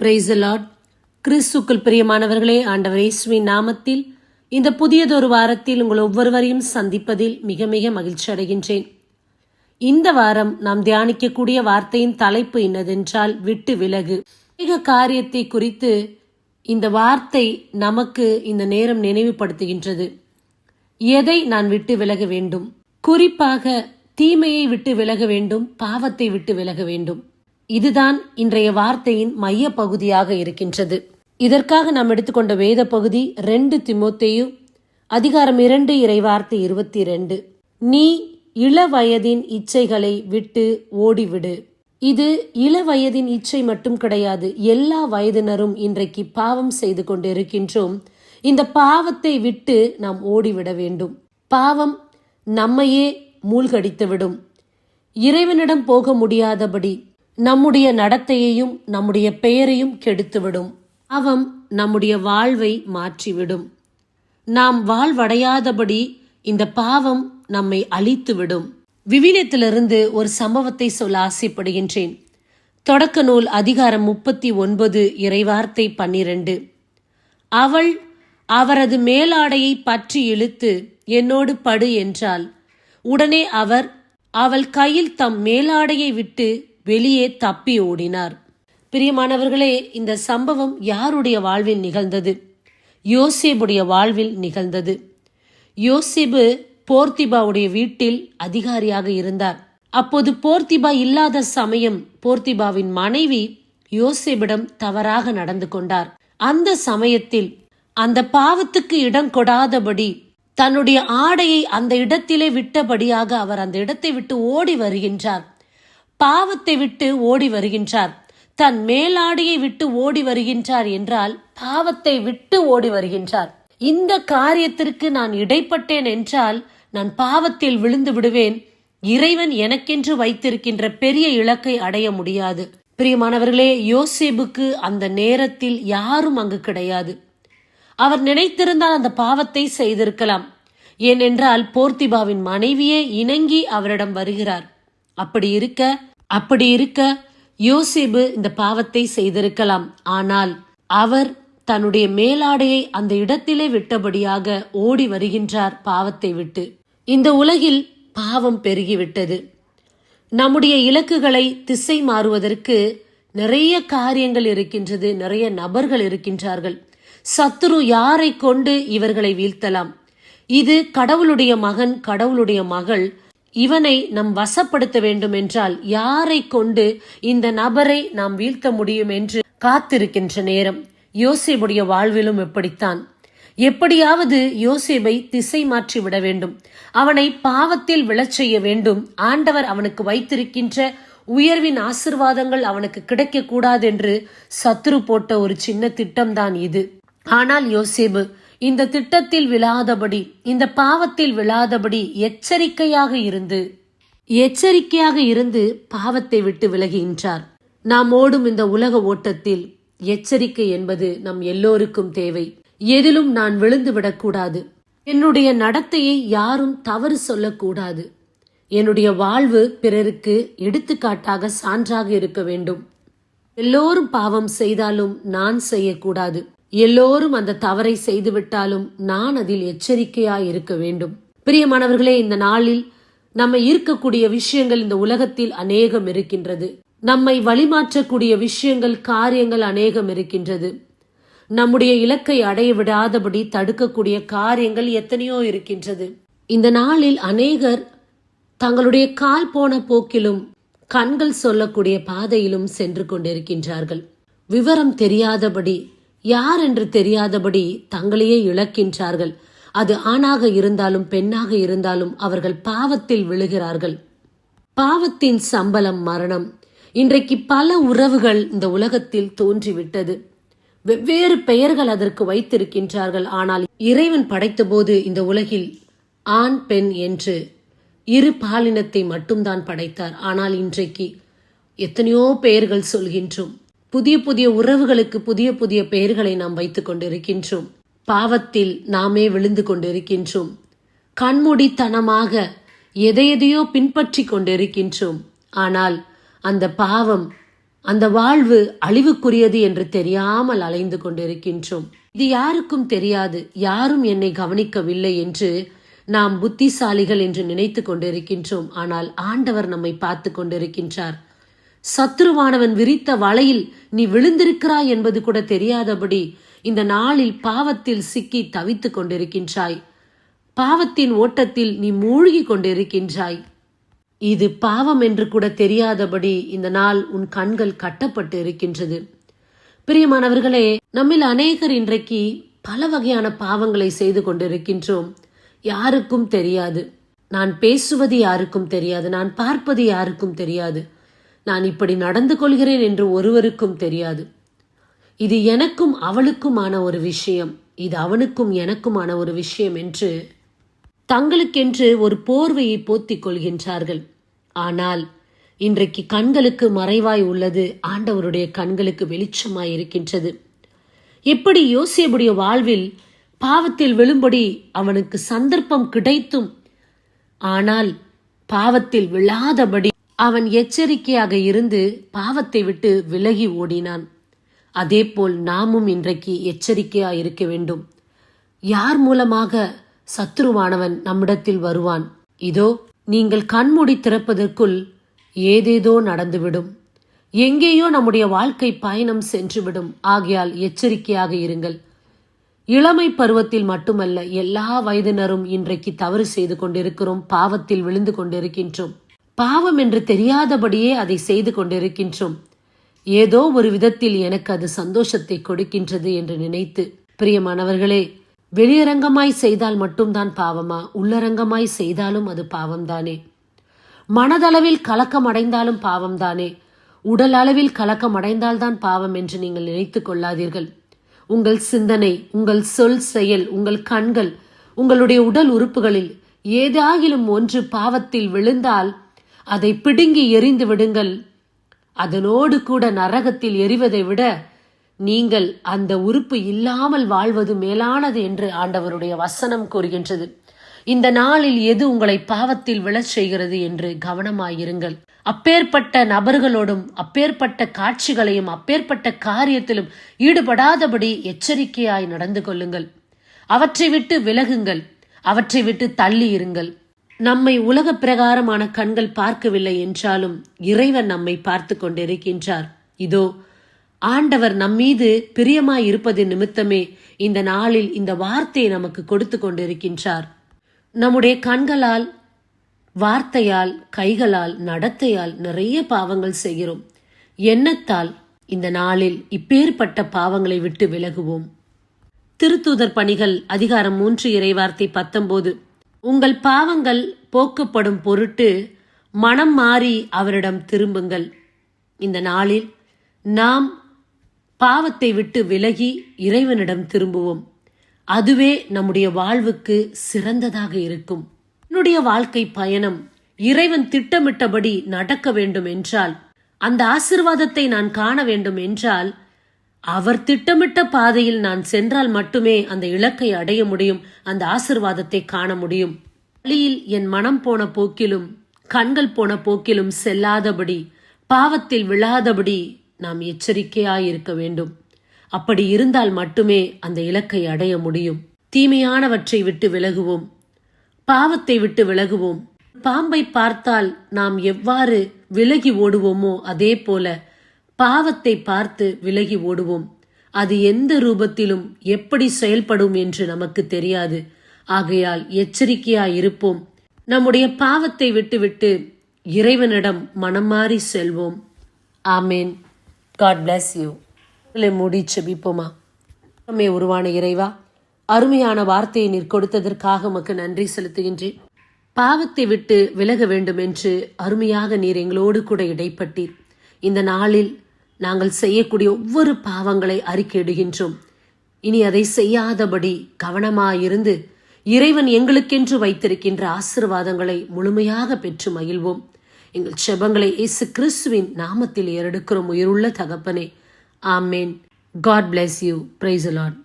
Price கிறிஸ்துக்குள் பிரியமானவர்களே ஆண்டவர் இயேசுவின் நாமத்தில் இந்த புதியதொரு வாரத்தில் உங்கள் ஒவ்வொருவரையும் சந்திப்பதில் மிக மிக மகிழ்ச்சி அடைகின்றேன். இந்த வாரம் நாம் தியானிக்கக்கூடிய வார்த்தையின் தலைப்பு என்னதென்றால் விட்டு விலகு. மிக காரியத்தை குறித்து இந்த வார்த்தை நமக்கு இந்த நேரம் நினைவுபடுத்துகின்றது. எதை நான் விட்டு விலக வேண்டும்? குறிப்பாக தீமையை விட்டு விலக வேண்டும் பாவத்தை விட்டு விலக வேண்டும். இதுதான் இன்றைய வார்த்தையின் மைய பகுதியாக இருக்கின்றது. இதற்காக நாம் எடுத்துக்கொண்ட வேத பகுதி ரெண்டு திமோத்தேயு அதிகாரம் இரண்டு இறைவார்த்தை இருபத்தி ரெண்டு நீ இள வயதின் இச்சைகளை விட்டு ஓடிவிடு. இது இள வயதின் இச்சை மட்டும் கிடையாது எல்லா வயதினரும் இன்றைக்கு பாவம் செய்து கொண்டிருக்கின்றோம். இந்த பாவத்தை விட்டு நாம் ஓடிவிட வேண்டும். பாவம் நம்மையே மூழ்கடித்துவிடும். இறைவனிடம் போக முடியாதபடி நம்முடைய நடத்தையையும் நம்முடைய பெயரையும் கெடுத்துவிடும். அவம் நம்முடைய வாழ்வை மாற்றிவிடும். நாம் வாழ்வடையாதபடி இந்த பாவம் நம்மை அழித்துவிடும். விவிலியத்திலிருந்து ஒரு சம்பவத்தை சொல்ல ஆசைப்படுகின்றேன். தொடக்க நூல் அதிகாரம் முப்பத்தி ஒன்பது இறைவார்த்தை பன்னிரண்டு. அவள் அவரது மேலாடையை பற்றி இழுத்து என்னோடு படு என்றாள். உடனே அவர் அவள் கையில் தம் மேலாடையை விட்டு வெளியே தப்பி ஓடினார். பிரியமானவர்களே இந்த சம்பவம் யாருடைய வாழ்வில் நிகழ்ந்தது? யோசேபுடைய வாழ்வில் நிகழ்ந்தது. யோசேபு போர்த்திபாவுடைய வீட்டில் அதிகாரியாக இருந்தார். அப்போது போர்த்திபா இல்லாத சமயம் போர்த்திபாவின் மனைவி யோசேபிடம் தவறாக நடந்து கொண்டார். அந்த சமயத்தில் அந்த பாவத்துக்கு இடம் கொடாதபடி தன்னுடைய ஆடையை அந்த இடத்திலே விட்டபடியாக அவர் அந்த இடத்தை விட்டு ஓடி வருகின்றார். பாவத்தை விட்டு ஓடி வருகின்றார். தன் மேலாடையை விட்டு ஓடி வருகின்றார் என்றால் பாவத்தை விட்டு ஓடி வருகின்றார். இந்த காரியத்திற்கு நான் இடைப்பட்டேன் என்றால் நான் பாவத்தில் விழுந்து விடுவேன். இறைவன் எனக்கென்று வைத்திருக்கின்ற பெரிய இலக்கை அடைய முடியாது. பிரியமானவர்களே யோசேபுக்கு அந்த நேரத்தில் யாரும் அங்கு கிடையாது. அவர் நினைத்திருந்தால் அந்த பாவத்தை செய்திருக்கலாம். ஏனென்றால் போர்த்திபாவின் மனைவியே இணங்கி அவரிடம் வருகிறார். அப்படி இருக்க அப்படி இருக்க யோசிபு இந்த பாவத்தை செய்திருக்கலாம். ஆனால் அவர் தன்னுடைய மேலாடையை அந்த இடத்திலே விட்டபடியாக ஓடி வருகின்றார் பாவத்தை விட்டு. இந்த உலகில் பாவம் பெருகிவிட்டது. நம்முடைய இலக்குகளை திசை மாறுவதற்கு நிறைய காரியங்கள் இருக்கின்றது நிறைய நபர்கள் இருக்கின்றார்கள். சத்துரு யாரை கொண்டு இவர்களை வீழ்த்தலாம்? இது கடவுளுடைய மகன் கடவுளுடைய மகள் இவனை நம் வசப்படுத்த வேண்டும் என்றால் யாரை கொண்டு இந்த நபரை நாம் வீழ்த்த முடியும் என்று காத்திருக்கின்ற நேரம். யோசேபுடைய வாழ்விலும் எப்படித்தான் எப்படியாவது யோசேபை திசை மாற்றி விட வேண்டும். அவனை பாவத்தில் விழச் செய்ய வேண்டும். ஆண்டவர் அவனுக்கு வைத்திருக்கின்ற உயர்வின் ஆசிர்வாதங்கள் அவனுக்கு கிடைக்க கூடாது என்று சத்துரு போட்ட ஒரு சின்ன திட்டம்தான் இது. ஆனால் யோசேபு இந்த திட்டத்தில் விழாதபடி இந்த பாவத்தில் விழாதபடி எச்சரிக்கையாக இருந்து எச்சரிக்கையாக இருந்து பாவத்தை விட்டு விலகின்றார் நாம் ஓடும் இந்த உலக ஓட்டத்தில் எச்சரிக்கை என்பது நம் எல்லோருக்கும் தேவை. எதிலும் நான் விழுந்து விடக்கூடாது. என்னுடைய நடத்தையை யாரும் தவறு சொல்லக்கூடாது. என்னுடைய வாழ்வு பிறருக்கு எடுத்துக்காட்டாக சான்றாக இருக்க வேண்டும். எல்லோரும் பாவம் செய்தாலும் நான் செய்யக்கூடாது. எல்லோரும் அந்த தவறை செய்துவிட்டாலும் நான் அதில் எச்சரிக்கையாய் இருக்க வேண்டும். பிரியமானவர்களே இந்த நாளில் நம்ம இருக்கக்கூடிய விஷயங்கள் இந்த உலகத்தில் அநேகம் இருக்கின்றது. நம்மை வழிமாற்றக்கூடிய விஷயங்கள் காரியங்கள் அநேகம் இருக்கின்றது. நம்முடைய இலக்கை அடைய விடாதபடி தடுக்கக்கூடிய காரியங்கள் எத்தனையோ இருக்கின்றது. இந்த நாளில் அநேகர் தங்களுடைய கால் போன போக்கிலும் கண்கள் சொல்லக்கூடிய பாதையிலும் சென்று கொண்டிருக்கின்றார்கள். விவரம் தெரியாதபடி யார் என்று தெரியாதபடி தங்களையே இழக்கின்றார்கள். அது ஆணாக இருந்தாலும் பெண்ணாக இருந்தாலும் அவர்கள் பாவத்தில் விழுகிறார்கள். பாவத்தின் சம்பளம் மரணம். இன்றைக்கு பல உறவுகள் இந்த உலகத்தில் தோன்றிவிட்டது. வெவ்வேறு பெயர்கள் அதற்கு வைத்திருக்கின்றார்கள். ஆனால் இறைவன் படைத்தபோது இந்த உலகில் ஆண் பெண் என்று இரு பாலினத்தை மட்டும்தான் படைத்தார். ஆனால் இன்றைக்கு எத்தனையோ பெயர்கள் சொல்கின்றோம். புதிய புதிய உறவுகளுக்கு புதிய புதிய பெயர்களை நாம் வைத்துக் கொண்டிருக்கின்றோம். பாவத்தில் நாமே விழுந்து கொண்டிருக்கின்றோம். கண்மூடித்தனமாக எதையெதையோ பின்பற்றி கொண்டிருக்கின்றோம். ஆனால் அந்த பாவம் அந்த வாழ்வு அழிவுக்குரியது என்று தெரியாமல் அலைந்து கொண்டிருக்கின்றோம். இது யாருக்கும் தெரியாது யாரும் என்னை கவனிக்கவில்லை என்று நாம் புத்திசாலிகள் என்று நினைத்து கொண்டிருக்கின்றோம். ஆனால் ஆண்டவர் நம்மை பார்த்து கொண்டிருக்கின்றார். சத்ருவானவன் விரித்த வலையில் நீ விழுந்திருக்கிறாய் என்பது கூட தெரியாதபடி இந்த நாளில் பாவத்தில் சிக்கி தவித்துக் கொண்டிருக்கின்றாய். பாவத்தின் ஓட்டத்தில் நீ மூழ்கி கொண்டிருக்கின்றாய். இது பாவம் என்று கூட தெரியாதபடி இந்த நாள் உன் கண்கள் கட்டப்பட்டு இருக்கின்றது. பிரியமானவர்களே நம்மில் அநேகர் இன்றைக்கு பல வகையான பாவங்களை செய்து கொண்டிருக்கின்றோம். யாருக்கும் தெரியாது. நான் பேசுவது யாருக்கும் தெரியாது. நான் பார்ப்பது யாருக்கும் தெரியாது. நான் இப்படி நடந்து கொள்கிறேன் என்று ஒருவருக்கும் தெரியாது. இது எனக்கும் அவளுக்குமான ஒரு விஷயம். இது அவனுக்கும் எனக்குமான ஒரு விஷயம் என்று தங்களுக்கென்று ஒரு போர்வையை போத்திக் கொள்கின்றார்கள். ஆனால் இன்றைக்கு கண்களுக்கு மறைவாய் உள்ளது. ஆண்டவருடைய கண்களுக்கு வெளிச்சமாய் இருக்கின்றது. எப்படி யோசியபுடைய வாழ்வில் பாவத்தில் விழும்படி அவனுக்கு சந்தர்ப்பம் கிடைத்தும் ஆனால் பாவத்தில் விழாதபடி அவன் எச்சரிக்கையாக இருந்து பாவத்தை விட்டு விலகி ஓடினான். அதேபோல் நாமும் இன்றைக்கு எச்சரிக்கையாக இருக்க வேண்டும். யார் மூலமாக சத்ருவானவன் நம்மிடத்தில் வருவான்? இதோ நீங்கள் கண்மூடி திறப்பதற்குள் ஏதேதோ நடந்துவிடும். எங்கேயோ நம்முடைய வாழ்க்கை பயணம் சென்றுவிடும். ஆகையால் எச்சரிக்கையாக இருங்கள். இளமை பருவத்தில் மட்டுமல்ல எல்லா வயதினரும் இன்றைக்கு தவறு செய்து கொண்டிருக்கிறோம் பாவத்தில் விழுந்து கொண்டிருக்கின்றோம். பாவம் என்று தெரியாதபடியே அதை செய்து கொண்டிருக்கின்றோம். ஏதோ ஒரு விதத்தில் எனக்கு அது சந்தோஷத்தை கொடுக்கின்றது என்று நினைத்து பிரியமானவர்களே வெளியரங்கமாய் செய்தால் மட்டும்தான் பாவமா? உள்ளரங்கமாய் செய்தாலும் அது பாவம்தானே? மனதளவில் கலக்கம் அடைந்தாலும் பாவம்தானே? உடல் அளவில் கலக்கம் அடைந்தால்தான் பாவம் என்று நீங்கள் நினைத்துக் கொள்ளாதீர்கள். உங்கள் சிந்தனை உங்கள் சொல் செயல் உங்கள் கண்கள் உங்களுடைய உடல் உறுப்புகளில் ஏதாகிலும் ஒன்று பாவத்தில் விழுந்தால் அதை பிடுங்கி எறிந்து விடுங்கள். அதனோடு கூட நரகத்தில் எரிவதை விட நீங்கள் அந்த உறுப்பு இல்லாமல் வாழ்வது மேலானது என்று ஆண்டவருடைய வசனம் கூறுகின்றது. இந்த நாளில் எது உங்களை பாவத்தில் விழச் செய்கிறது என்று கவனமாயிருங்கள். அப்பேற்பட்ட நபர்களோடும் அப்பேற்பட்ட காட்சிகளையும் அப்பேற்பட்ட காரியத்திலும் ஈடுபடாதபடி எச்சரிக்கையாய் நடந்து கொள்ளுங்கள். அவற்றை விட்டு விலகுங்கள். அவற்றை விட்டு தள்ளி இருங்கள். நம்மை உலக பிரகாரமான கண்கள் பார்க்கவில்லை என்றாலும் இறைவன் நம்மை பார்த்து கொண்டிருக்கின்றார். இதோ ஆண்டவர் நம்மீது பிரியமாய் இருப்பது நிமித்தமே இந்த நாளில் இந்த வார்த்தையை நமக்கு கொடுத்து கொண்டிருக்கின்றார். நம்முடைய கண்களால் வார்த்தையால் கைகளால் நடத்தையால் நிறைய பாவங்கள் செய்கிறோம். எண்ணத்தால் இந்த நாளில் இப்பேற்பட்ட பாவங்களை விட்டு விலகுவோம். திருத்தூதர் பணிகள் அதிகாரம் மூன்று இறைவார்த்தை பத்தொன்பது. உங்கள் பாவங்கள் போக்கப்படும் பொருட்டு மனம் மாறி அவரிடம் திரும்புங்கள். இந்த நாளில் நாம் பாவத்தை விட்டு விலகி இறைவனிடம் திரும்புவோம். அதுவே நம்முடைய வாழ்வுக்கு சிறந்ததாக இருக்கும். என்னுடைய வாழ்க்கை பயணம் இறைவன் திட்டமிட்டபடி நடக்க வேண்டும் என்றால் அந்த ஆசிர்வாதத்தை நான் காண வேண்டும் என்றால் அவர் திட்டமிட்ட பாதையில் நான் சென்றால் மட்டுமே அந்த இலக்கை அடைய முடியும் அந்த ஆசிர்வாதத்தை காண முடியும். வழியில் என் மனம் போன போக்கிலும் கண்கள் போன போக்கிலும் செல்லாதபடி பாவத்தில் விழாதபடி நாம் எச்சரிக்கையாயிருக்க வேண்டும். அப்படி இருந்தால் மட்டுமே அந்த இலக்கை அடைய முடியும். தீமையானவற்றை விட்டு விலகுவோம். பாவத்தை விட்டு விலகுவோம். பாம்பை பார்த்தால் நாம் எவ்வாறு விலகி ஓடுவோமோ அதே போல பாவத்தை பார்த்து விலகி ஓடுவோம். அது எந்த ரூபத்திலும் எப்படி செயல்படும் என்று நமக்கு தெரியாது. ஆகையால் எச்சரிக்கையாய் இருப்போம் நம்முடைய பாவத்தை விட்டுவிட்டு இறைவனிடம் மனம் மாறி செல்வோம். ஆமேன். காட் பிளஸ் யூ இல்லை மூடி செபிப்போமா? நம்மை உருவான இறைவா அருமையான வார்த்தையை நீர் கொடுத்ததற்காக உமக்கு நன்றி செலுத்துகின்றேன். பாவத்தை விட்டு விலக வேண்டும் என்று அருமையாக நீர் எங்களோடு கூட இடைப்பட்டீர். இந்த நாளில் நாங்கள் செய்யக்கூடிய ஒவ்வொரு பாவங்களை அறிக்கையிடுகின்றோம். இனி அதை செய்யாதபடி கவனமாயிருந்து இறைவன் எங்களுக்கென்று வைத்திருக்கின்ற ஆசிர்வாதங்களை முழுமையாக பெற்று மகிழ்வோம். எங்கள் செபங்களை இயேசு கிறிஸ்துவின் நாமத்தில் ஏறெடுக்கிறோம் உயிருள்ள தகப்பனே. Amen. God bless you praise Lord